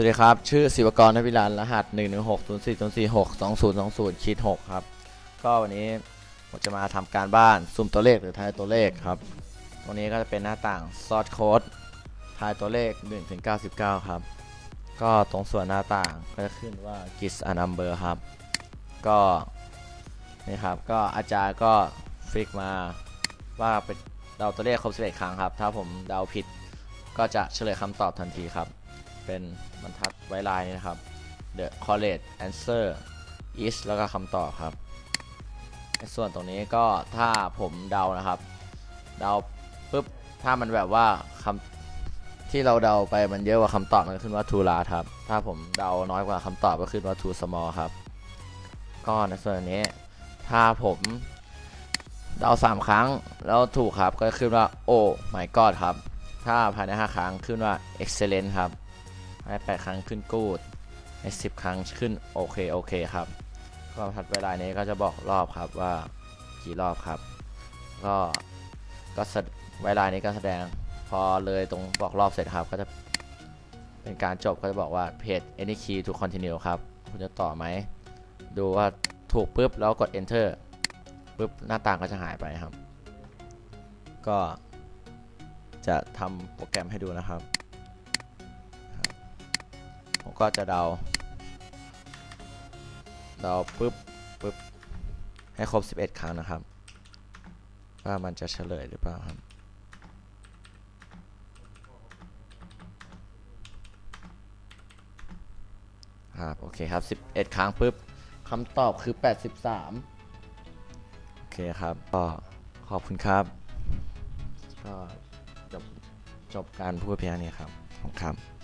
สวัสดีครับ ชื่อศิวกรนพิรานรหัส1 1 6 0 4 0 4 6 2 0 2 0คิด6ครับ ก็วันนี้ผมจะมาทำการบ้านซุ่มตัวเลขหรือทายตัวเลขครับ ตรงนี้ก็จะเป็นหน้าต่างซอสโค้ดทายตัวเลข1ถึง99 ครับ ก็ตรงส่วนหน้าต่างก็จะขึ้นว่า gis a number ครับ ก็นี่ครับ ก็อาจารย์ก็ฟิกมาว่าเป็นเดาตัวเลขครบ11ครั้งครับ ถ้าผมเดาผิดก็จะเฉลยคำตอบทันทีครับ เป็นบรรทัดไว้ลายนี้นะครับ the correct answer is แล้วก็คำตอบครับในส่วนตรงนี้ก็ถ้าผมเดานะครับ เดาปุ๊บถ้ามันแบบว่าคำที่เราเดาไปมันเยอะกว่าคำตอบมันขึ้นว่า too large ครับ ถ้าผมเดาน้อยกว่าคำตอบก็ขึ้นว่า too small ครับ ก็ในส่วนนี้ ถ้าผมเดา3ครั้งแล้วถูกครับก็ขึ้นว่า oh my god ครับ ถ้าภายใน 5 ครั้งขึ้นว่า excellent ครับ ให้แปดครั้งขึ้นกูดให้สิบครั้งขึ้นโอเคโอเคครับก็ทัดเวลานี้ก็จะบอกรอบครับว่ากี่รอบครับ ก็ก็เวลานี้ก็แสดงพอเลยตรงบอกรอบเสร็จครับ ก็จะเป็นการจบก็จะบอกว่าเพจ any key to continue ครับคุณจะต่อไหม ดูว่าถูกปุ๊บแล้วกด enter ปุ๊บหน้าต่างก็จะหายไปครับ ก็จะทำโปรแกรมให้ดูนะครับ ก็จะเดา เดาปุ๊บปุ๊บให้ครบ 11 ครั้งนะครับ ว่ามันจะเฉลยหรือเปล่าครับ ครับ โอเคครับ 11 ครั้งปุ๊บคำตอบคือ 83 โอเคครับ ก็ขอบคุณครับ ก็จบจบการพูดเพียงนี้ครับ ขอบคุณครับ